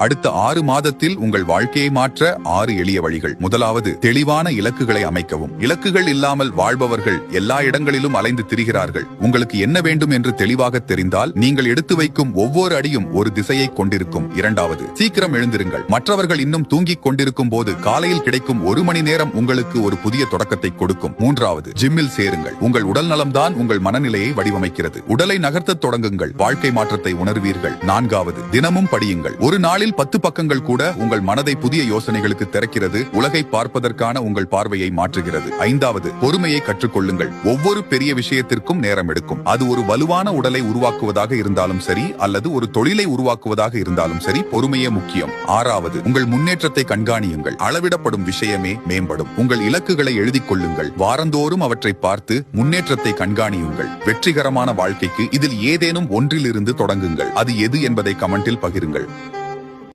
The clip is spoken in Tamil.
அடுத்த ஆறு மாதத்தில் உங்கள் வாழ்க்கையை மாற்ற ஆறு எளிய வழிகள். முதலாவது தெளிவான இலக்குகளை அமைக்கவும். இலக்குகள் இல்லாமல் வாழ்பவர்கள் எல்லா இடங்களிலும் அலைந்து திரிகிறார்கள். உங்களுக்கு என்ன வேண்டும் என்று தெளிவாக தெரிந்தால் நீங்கள் எடுத்து வைக்கும் ஒவ்வொரு அடியும் ஒரு திசையை கொண்டிருக்கும். இரண்டாவது சீக்கிரம் எழுந்திருங்கள். மற்றவர்கள் இன்னும் தூங்கிக் கொண்டிருக்கும் போது காலையில் கிடைக்கும் ஒரு மணி நேரம் உங்களுக்கு ஒரு புதிய தொடக்கத்தை கொடுக்கும். மூன்றாவது ஜிம்மில் சேருங்கள். உங்கள் உடல் நலம்தான் உங்கள் மனநிலையை வடிவமைக்கிறது. உடலை நகர்த்தத் தொடங்குங்கள். வாழ்க்கை மாற்றத்தை உணர்வீர்கள். நான்காவது தினமும் படியுங்கள். ஒரு நாளில் முதல் பத்து பக்கங்கள் கூட உங்கள் மனதை புதிய யோசனைகளுக்கு திறக்கிறது உலகை பார்ப்பதற்கான உங்கள் பார்வையை மாற்றுகிறது. ஐந்தாவது பொறுமையை கற்றுக்கொள்ளுங்கள். ஒவ்வொரு பெரிய விஷயத்திற்கும் நேரம் எடுக்கும். அது ஒரு வலுவான உடலை உருவாக்குவதாக இருந்தாலும் சரி அல்லது ஒரு தொழிலை உருவாக்குவதாக இருந்தாலும் சரி பொறுமையே முக்கியம். ஆறாவது உங்கள் முன்னேற்றத்தை கண்காணியுங்கள். அளவிடப்படும் விஷயமே மேம்படும். உங்கள் இலக்குகளை எழுதிக் கொள்ளுங்கள். வாரந்தோறும் அவற்றை பார்த்து முன்னேற்றத்தை கண்காணியுங்கள். வெற்றிகரமான வாழ்க்கைக்கு இதில் ஏதேனும் ஒன்றிலிருந்து தொடங்குங்கள். அது எது என்பதை கமெண்டில் பகிருங்கள்.